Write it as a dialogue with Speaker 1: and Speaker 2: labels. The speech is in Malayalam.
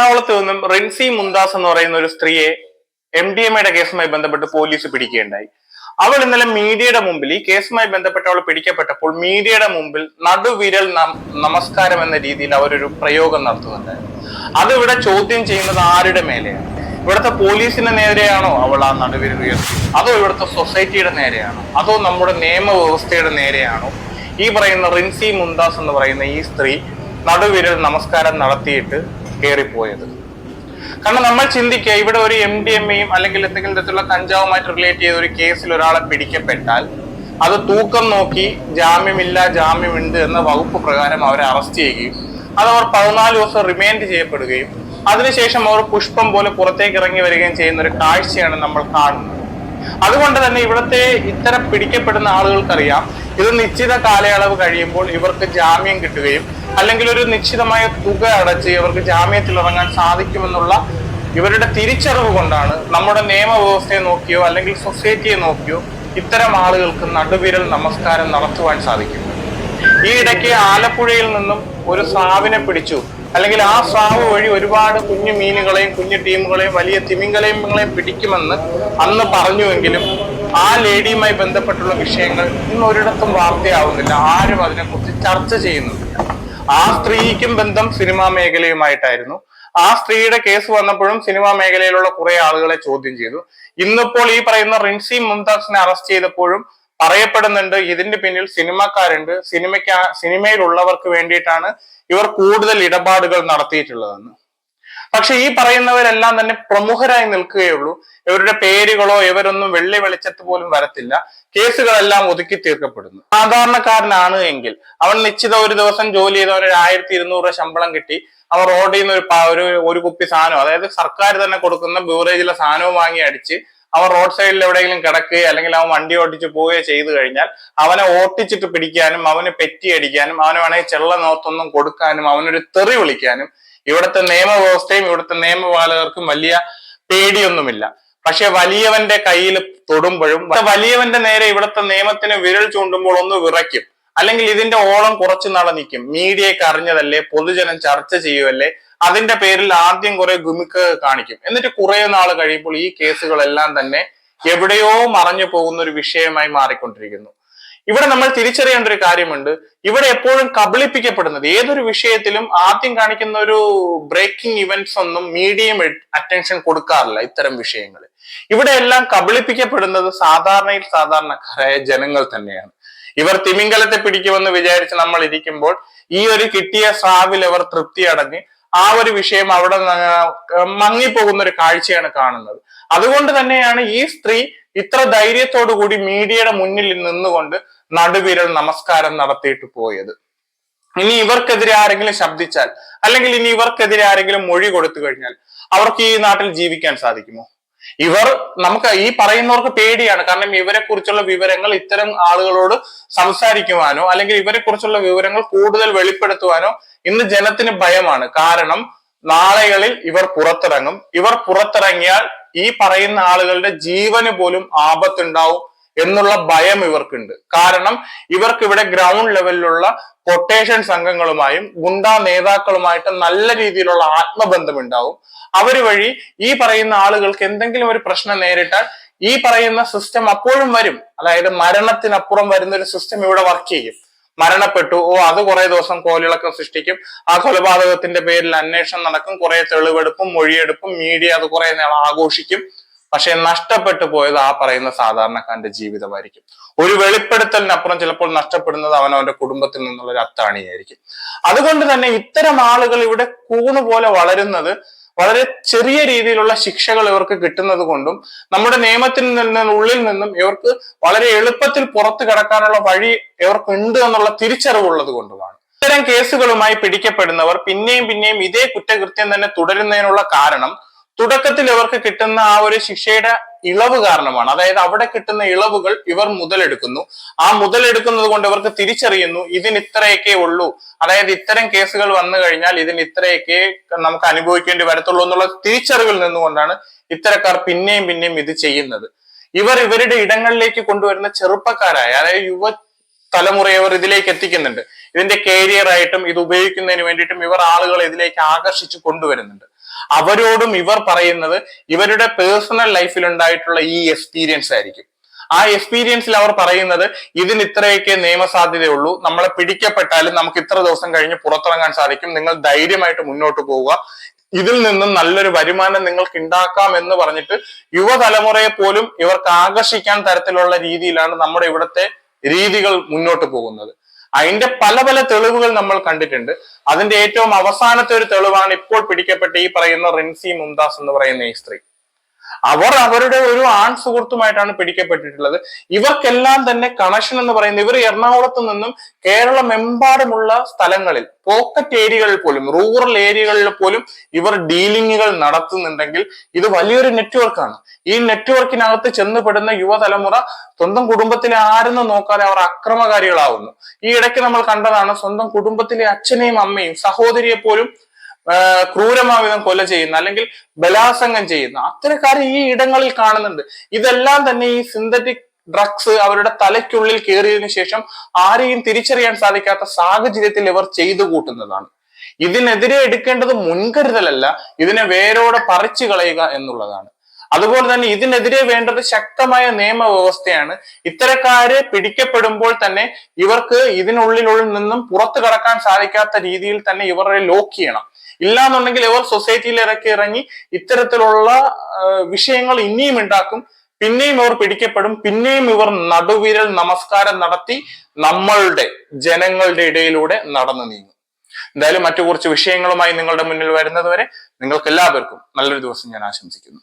Speaker 1: എറണാകുളത്ത് നിന്നും റിൻസി മുന്താസ് എന്ന് പറയുന്ന ഒരു സ്ത്രീയെ എം ഡി എം എയുടെ കേസുമായി ബന്ധപ്പെട്ട് പോലീസ് പിടിക്കുകയുണ്ടായി. അവൾ ഇന്നലെ മീഡിയയുടെ മുമ്പിൽ ഈ കേസുമായി ബന്ധപ്പെട്ട് അവൾ പിടിക്കപ്പെട്ടപ്പോൾ മീഡിയയുടെ മുമ്പിൽ നടുവിരൽ നമസ്കാരം എന്ന രീതിയിൽ അവരൊരു പ്രയോഗം നടത്തുന്നുണ്ടായിരുന്നു. അത് ഇവിടെ ചോദ്യം ചെയ്യുന്നത് ആരുടെ മേലെയാണ്? ഇവിടുത്തെ പോലീസിന്റെ നേരെയാണോ അവൾ ആ നടുവിരൽ ഉയർത്തി അതോ ഇവിടുത്തെ സൊസൈറ്റിയുടെ നേരെയാണോ? അതോ നമ്മുടെ നിയമവ്യവസ്ഥയുടെ നേരെയാണോ? ഈ പറയുന്ന റിൻസി മുന്താസ് എന്ന് പറയുന്ന ഈ സ്ത്രീ നടുവിരൽ നമസ്കാരം നടത്തിയിട്ട് കയറിപ്പോയത്. കാരണം നമ്മൾ ചിന്തിക്കുക ഇവിടെ ഒരു എം ഡി എം എയും അല്ലെങ്കിൽ എന്തെങ്കിലും തരത്തിലുള്ള കഞ്ചാവുമായിട്ട് റിലേറ്റ് ചെയ്ത ഒരു കേസിൽ ഒരാളെ പിടിക്കപ്പെട്ടാൽ അത് തൂക്കം നോക്കി ജാമ്യമില്ല ജാമ്യമുണ്ട് എന്ന വകുപ്പ് പ്രകാരം അവരെ അറസ്റ്റ് ചെയ്യുകയും അത് അവർ പതിനാല് ദിവസം റിമാൻഡ് ചെയ്യപ്പെടുകയും അതിനുശേഷം അവർ പുഷ്പം പോലെ പുറത്തേക്ക് ഇറങ്ങി വരികയും ചെയ്യുന്ന ഒരു കാഴ്ചയാണ് നമ്മൾ കാണുന്നത്. അതുകൊണ്ട് തന്നെ ഇവിടുത്തെ ഇത്തരം പിടിക്കപ്പെടുന്ന ആളുകൾക്കറിയാം ഇത് നിശ്ചിത കാലയളവ് കഴിയുമ്പോൾ ഇവർക്ക് ജാമ്യം കിട്ടുകയും അല്ലെങ്കിൽ ഒരു നിശ്ചിതമായ തുക അടച്ച് ഇവർക്ക് ജാമ്യത്തിൽ ഇറങ്ങാൻ സാധിക്കുമെന്നുള്ള ഇവരുടെ തിരിച്ചറിവ് കൊണ്ടാണ് നമ്മുടെ നിയമവ്യവസ്ഥയെ നോക്കിയോ അല്ലെങ്കിൽ സൊസൈറ്റിയെ നോക്കിയോ ഇത്തരം ആളുകൾക്ക് നടുവിരൽ നമസ്കാരം നടത്തുവാൻ സാധിക്കും. ഈ ഇടയ്ക്ക് ആലപ്പുഴയിൽ നിന്നും ഒരു സ്രാവിനെ പിടിച്ചു. അല്ലെങ്കിൽ ആ സ്രാവ് വഴി ഒരുപാട് കുഞ്ഞു മീനുകളെയും കുഞ്ഞു ടീമുകളെയും വലിയ തിമിംഗലങ്ങളെയും പിടിക്കുമെന്ന് അന്ന് പറഞ്ഞുവെങ്കിലും ആ ലേഡിയുമായി ബന്ധപ്പെട്ടുള്ള വിഷയങ്ങൾ ഇന്ന് ഒരിടത്തും വാർത്തയാവുന്നില്ല. ആരും അതിനെക്കുറിച്ച് ചർച്ച ചെയ്യുന്നുമില്ല ആ സ്ത്രീക്കും ബന്ധം സിനിമാ മേഖലയുമായിട്ടായിരുന്നു. ആ സ്ത്രീയുടെ കേസ് വന്നപ്പോഴും സിനിമാ മേഖലയിലുള്ള കുറെ ആളുകളെ ചോദ്യം ചെയ്തു. ഇന്നിപ്പോൾ ഈ പറയുന്ന റിൻസി മുംതാസിനെ അറസ്റ്റ് ചെയ്തപ്പോഴും പറയപ്പെടുന്നുണ്ട് ഇതിന്റെ പിന്നിൽ സിനിമക്കാരുണ്ട് സിനിമയ്ക്ക് സിനിമയിലുള്ളവർക്ക് വേണ്ടിയിട്ടാണ് ഇവർ കൂടുതൽ ഇടപാടുകൾ നടത്തിയിട്ടുള്ളതെന്ന്. പക്ഷെ ഈ പറയുന്നവരെല്ലാം തന്നെ പ്രമുഖരായി നിൽക്കുകയുള്ളൂ. ഇവരുടെ പേരുകളോ ഇവരൊന്നും വെള്ളി വെളിച്ചത്ത് പോലും വരത്തില്ല. കേസുകളെല്ലാം ഒതുക്കി തീർക്കപ്പെടുന്നു. സാധാരണക്കാരനാണ് എങ്കിൽ അവൻ നിശ്ചിത ഒരു ദിവസം ജോലി ചെയ്ത ഒരു ആയിരത്തി ഇരുന്നൂറ് ശമ്പളം കിട്ടി. അവൻ റോഡിൽ നിന്ന് ഒരു ഒരു ഒരു കുപ്പി സാധനം അതായത് സർക്കാർ തന്നെ കൊടുക്കുന്ന ബിവറേജിലെ സാധനവും വാങ്ങി അടിച്ച് അവൻ റോഡ് സൈഡിൽ എവിടെയെങ്കിലും കിടക്കുകയോ അല്ലെങ്കിൽ അവൻ വണ്ടി ഓടിച്ച് പോവുകയോ ചെയ്തു കഴിഞ്ഞാൽ അവനെ ഓട്ടിച്ചിട്ട് പിടിക്കാനും അവന് പെറ്റി അടിക്കാനും അവനെ വേണമെങ്കിൽ ചെള്ള നോത്തൊന്നും കൊടുക്കാനും അവനൊരു തെറി വിളിക്കാനും ഇവിടുത്തെ നിയമവ്യവസ്ഥയും ഇവിടുത്തെ നിയമപാലകർക്കും വലിയ പേടിയൊന്നുമില്ല. പക്ഷെ വലിയവന്റെ കയ്യിൽ തൊടുമ്പോഴും വലിയവന്റെ നേരെ ഇവിടുത്തെ നിയമത്തിന് വിരൽ ചൂണ്ടുമ്പോൾ ഒന്ന് വിറയ്ക്കും. അല്ലെങ്കിൽ ഇതിന്റെ ഓളം കുറച്ചു നാളെ നിൽക്കും. മീഡിയയ്ക്ക് അറിഞ്ഞതല്ലേ പൊതുജനം ചർച്ച ചെയ്യുമല്ലേ അതിന്റെ പേരിൽ ആദ്യം കുറെ ഗുമിക്ക കാണിക്കും. എന്നിട്ട് കുറെ നാൾ കഴിയുമ്പോൾ ഈ കേസുകളെല്ലാം തന്നെ എവിടെയോ മറഞ്ഞു പോകുന്ന ഒരു വിഷയമായി മാറിക്കൊണ്ടിരിക്കുന്നു. ഇവിടെ നമ്മൾ തിരിച്ചറിയേണ്ട ഒരു കാര്യമുണ്ട്. ഇവിടെ എപ്പോഴും കബളിപ്പിക്കപ്പെടുന്നത്. ഏതൊരു വിഷയത്തിലും ആദ്യം കാണിക്കുന്ന ഒരു ബ്രേക്കിംഗ് ഇവന്റ്സ് ഒന്നും മീഡിയം അറ്റൻഷൻ കൊടുക്കാറില്ല ഇത്തരം വിഷയങ്ങൾ ഇവിടെ എല്ലാം കബളിപ്പിക്കപ്പെടുന്നത് സാധാരണയിൽ സാധാരണക്കാരായ ജനങ്ങൾ തന്നെയാണ്. ഇവർ തിമിംഗലത്തെ പിടിക്കുമെന്ന് വിചാരിച്ച് നമ്മൾ ഇരിക്കുമ്പോൾ ഈ ഒരു കിട്ടിയ സ്രാവിൽ അവർ തൃപ്തി അടഞ്ഞ് ആ ഒരു വിഷയം അവിടെ മങ്ങിപ്പോകുന്ന ഒരു കാഴ്ചയാണ് കാണുന്നത്. അതുകൊണ്ട് തന്നെയാണ് ഈ സ്ത്രീ ഇത്ര ധൈര്യത്തോടു കൂടി മീഡിയയുടെ മുന്നിൽ നിന്നുകൊണ്ട് നടുവിരൽ നമസ്കാരം നടത്തിയിട്ട് പോയത്. ഇനി ഇവർക്കെതിരെ ആരെങ്കിലും ശബ്ദിച്ചാൽ അല്ലെങ്കിൽ ഇനി ഇവർക്കെതിരെ ആരെങ്കിലും മൊഴി കൊടുത്തു കഴിഞ്ഞാൽ അവർക്ക് ഈ നാട്ടിൽ ജീവിക്കാൻ സാധിക്കുമോ? ഇവർ നമുക്ക് ഈ പറയുന്നവർക്ക് പേടിയാണ്. കാരണം ഇവരെ കുറിച്ചുള്ള വിവരങ്ങൾ ഇത്തരം ആളുകളോട് സംസാരിക്കുവാനോ അല്ലെങ്കിൽ ഇവരെ കുറിച്ചുള്ള വിവരങ്ങൾ കൂടുതൽ വെളിപ്പെടുത്തുവാനോ ഇന്ന് ജനത്തിന് ഭയമാണ്. കാരണം നാളെകളിൽ ഇവർ പുറത്തിറങ്ങും. ഇവർ പുറത്തിറങ്ങിയാൽ ഈ പറയുന്ന ആളുകളുടെ ജീവന് പോലും ആപത്തുണ്ടാവും എന്നുള്ള ഭയം ഇവർക്കുണ്ട്. കാരണം ഇവർക്ക് ഇവിടെ ഗ്രൗണ്ട് ലെവലിലുള്ള കൊട്ടേഷൻ സംഘങ്ങളുമായും ഗുണ്ടാ നേതാക്കളുമായിട്ട് നല്ല രീതിയിലുള്ള ആത്മബന്ധം ഉണ്ടാവും അവർ വഴി ഈ പറയുന്ന ആളുകൾക്ക് എന്തെങ്കിലും ഒരു പ്രശ്നം നേരിട്ടാൽ ഈ പറയുന്ന സിസ്റ്റം അപ്പോഴും വരും. അതായത് മരണത്തിനപ്പുറം വരുന്ന ഒരു സിസ്റ്റം ഇവിടെ വർക്ക് ചെയ്യും. മരണപ്പെട്ടു. ഓ അത് കുറെ ദിവസം കോലിളക്കം സൃഷ്ടിക്കും. ആ കൊലപാതകത്തിന്റെ പേരിൽ അന്വേഷണം നടക്കും. കുറെ തെളിവെടുപ്പും മൊഴിയെടുപ്പും മീഡിയ അത് കുറെ നാൾ ആഘോഷിക്കും. പക്ഷെ നഷ്ടപ്പെട്ടു പോയത് ആ പറയുന്ന സാധാരണക്കാരന്റെ ജീവിതമായിരിക്കും. ഒരു വെളിപ്പെടുത്തലിനപ്പുറം ചിലപ്പോൾ നഷ്ടപ്പെടുന്നത് അവൻ അവന്റെ കുടുംബത്തിൽ നിന്നുള്ള ഒരു അത്താണിയായിരിക്കും. അതുകൊണ്ട് തന്നെ ഇത്തരം ആളുകൾ ഇവിടെ കൂണുപോലെ വളരുന്നത് വളരെ ചെറിയ രീതിയിലുള്ള ശിക്ഷകൾ ഇവർക്ക് കിട്ടുന്നത് കൊണ്ടും നമ്മുടെ നിയമത്തിൽ നിന്നുള്ളിൽ നിന്നും ഇവർക്ക് വളരെ എളുപ്പത്തിൽ പുറത്തു കടക്കാനുള്ള വഴി ഇവർക്ക് ഉണ്ട് എന്നുള്ള തിരിച്ചറിവുള്ളത് കൊണ്ടുമാണ്. ഇത്തരം കേസുകളുമായി പിടിക്കപ്പെടുന്നവർ പിന്നെയും പിന്നെയും ഇതേ കുറ്റകൃത്യം തന്നെ തുടരുന്നതിനുള്ള കാരണം തുടക്കത്തിൽ ഇവർക്ക് കിട്ടുന്ന ആ ഒരു ശിക്ഷയുടെ ഇളവ് കാരണമാണ്. അതായത് അവിടെ കിട്ടുന്ന ഇളവുകൾ ഇവർ മുതലെടുക്കുന്നു. ആ മുതലെടുക്കുന്നത് കൊണ്ട് ഇവർക്ക് തിരിച്ചറിയുന്നു ഇതിന് ഇത്രയൊക്കെ ഉള്ളൂ. അതായത് ഇത്തരം കേസുകൾ വന്നു കഴിഞ്ഞാൽ ഇതിന് ഇത്രയൊക്കെ നമുക്ക് അനുഭവിക്കേണ്ടി വരത്തുള്ളൂ എന്നുള്ള തിരിച്ചറിവിൽ നിന്നുകൊണ്ടാണ് ഇത്തരക്കാർ പിന്നെയും പിന്നെയും ഇത് ചെയ്യുന്നത്. ഇവർ ഇവരുടെ ഇടങ്ങളിലേക്ക് കൊണ്ടുവരുന്ന ചെറുപ്പക്കാരായ അതായത് യുവ തലമുറയെ അവർ ഇതിലേക്ക് എത്തിക്കുന്നുണ്ട്. ഇതിന്റെ കരിയർ ആയിട്ടും ഇത് ഉപയോഗിക്കുന്നതിന് വേണ്ടിയിട്ടും ഇവർ ആളുകളെ ഇതിലേക്ക് ആകർഷിച്ചു കൊണ്ടുവരുന്നുണ്ട്. അവരോടും ഇവർ പറയുന്നത് ഇവരുടെ പേഴ്സണൽ ലൈഫിൽ ഉണ്ടായിട്ടുള്ള ഈ എക്സ്പീരിയൻസ് ആയിരിക്കും. ആ എക്സ്പീരിയൻസിൽ അവർ പറയുന്നത് ഇതിന് ഇത്രയൊക്കെ നിയമസാധ്യതയുള്ളൂ നമ്മളെ പിടിക്കപ്പെട്ടാലും നമുക്ക് ഇത്ര ദിവസം കഴിഞ്ഞ് പുറത്തിറങ്ങാൻ സാധിക്കും നിങ്ങൾ ധൈര്യമായിട്ട് മുന്നോട്ട് പോവുക. ഇതിൽ നിന്നും നല്ലൊരു വരുമാനം നിങ്ങൾക്ക് ഉണ്ടാക്കാം എന്ന് പറഞ്ഞിട്ട് യുവതലമുറയെ പോലും ഇവർക്ക് ആകർഷിക്കാൻ തരത്തിലുള്ള രീതിയിലാണ് നമ്മുടെ ഇവിടുത്തെ രീതികൾ മുന്നോട്ട് പോകുന്നത്. അതിന്റെ പല പല തെളിവുകൾ നമ്മൾ കണ്ടിട്ടുണ്ട്. അതിന്റെ ഏറ്റവും അവസാനത്തെ ഒരു തെളിവാണ് ഇപ്പോൾ പിടിക്കപ്പെട്ട ഈ പറയുന്ന റിൻസി മുംതാസ് എന്ന് പറയുന്ന ഈ സ്ത്രീ. അവർ അവരുടെ ഒരു ആൺ സുഹൃത്തുമായിട്ടാണ് പിടിക്കപ്പെട്ടിട്ടുള്ളത്. ഇവർക്കെല്ലാം തന്നെ കണക്ഷൻ എന്ന് പറയുന്നത് ഇവർ എറണാകുളത്ത് നിന്നും കേരളമെമ്പാടുമുള്ള സ്ഥലങ്ങളിൽ പോക്കറ്റ് ഏരിയകളിൽ പോലും റൂറൽ ഏരിയകളിൽ പോലും ഇവർ ഡീലിങ്ങുകൾ നടത്തുന്നുണ്ടെങ്കിൽ ഇത് വലിയൊരു നെറ്റ്വർക്കാണ് ഈ നെറ്റ്വർക്കിനകത്ത് ചെന്നുപെടുന്ന യുവതലമുറ സ്വന്തം കുടുംബത്തിലെ ആരെന്ന് നോക്കാതെ അവർ അക്രമകാരികളാവുന്നു. ഈ ഇടയ്ക്ക് നമ്മൾ കണ്ടതാണ് സ്വന്തം കുടുംബത്തിലെ അച്ഛനെയും അമ്മയും സഹോദരിയെ പോലും ക്രൂരമാവിധം കൊല ചെയ്യുന്ന അല്ലെങ്കിൽ ബലാസംഗം ചെയ്യുന്ന അത്തരക്കാരെ ഈ ഇടങ്ങളിൽ കാണുന്നുണ്ട്. ഇതെല്ലാം തന്നെ ഈ സിന്തറ്റിക് ഡ്രഗ്സ് അവരുടെ തലയ്ക്കുള്ളിൽ കയറിയതിനു ശേഷം ആരെയും തിരിച്ചറിയാൻ സാധിക്കാത്ത സാഹചര്യത്തിൽ ഇവർ ചെയ്തു കൂട്ടുന്നതാണ്. ഇതിനെതിരെ എടുക്കേണ്ടത് മുൻകരുതലല്ല ഇതിനെ വേരോടെ പറിച്ചു കളയുക എന്നുള്ളതാണ്. അതുപോലെ തന്നെ ഇതിനെതിരെ വേണ്ടത് ശക്തമായ നിയമവ്യവസ്ഥയാണ്. ഇത്തരക്കാരെ പിടിക്കപ്പെടുമ്പോൾ തന്നെ ഇവർക്ക് ഇതിനുള്ളിലുള്ളിൽ നിന്നും പുറത്തു കടക്കാൻ സാധിക്കാത്ത രീതിയിൽ തന്നെ ഇവരെ ലോക്ക് ചെയ്യണം. ഇല്ലാന്നുണ്ടെങ്കിൽ ഇവർ സൊസൈറ്റിയിൽ ഇറക്കി ഇറങ്ങി ഇത്തരത്തിലുള്ള വിഷയങ്ങൾ ഇനിയും ഉണ്ടാക്കും. പിന്നെയും ഇവർ പിടിക്കപ്പെടും. പിന്നെയും ഇവർ നടുവിരൽ നമസ്കാരം നടത്തി നമ്മളുടെ ജനങ്ങളുടെ ഇടയിലൂടെ നടന്നു നീങ്ങും. എന്തായാലും മറ്റു കുറച്ച് വിഷയങ്ങളുമായി നിങ്ങളുടെ മുന്നിൽ വരുന്നതുവരെ നിങ്ങൾക്ക് എല്ലാവർക്കും നല്ലൊരു ദിവസം ഞാൻ ആശംസിക്കുന്നു.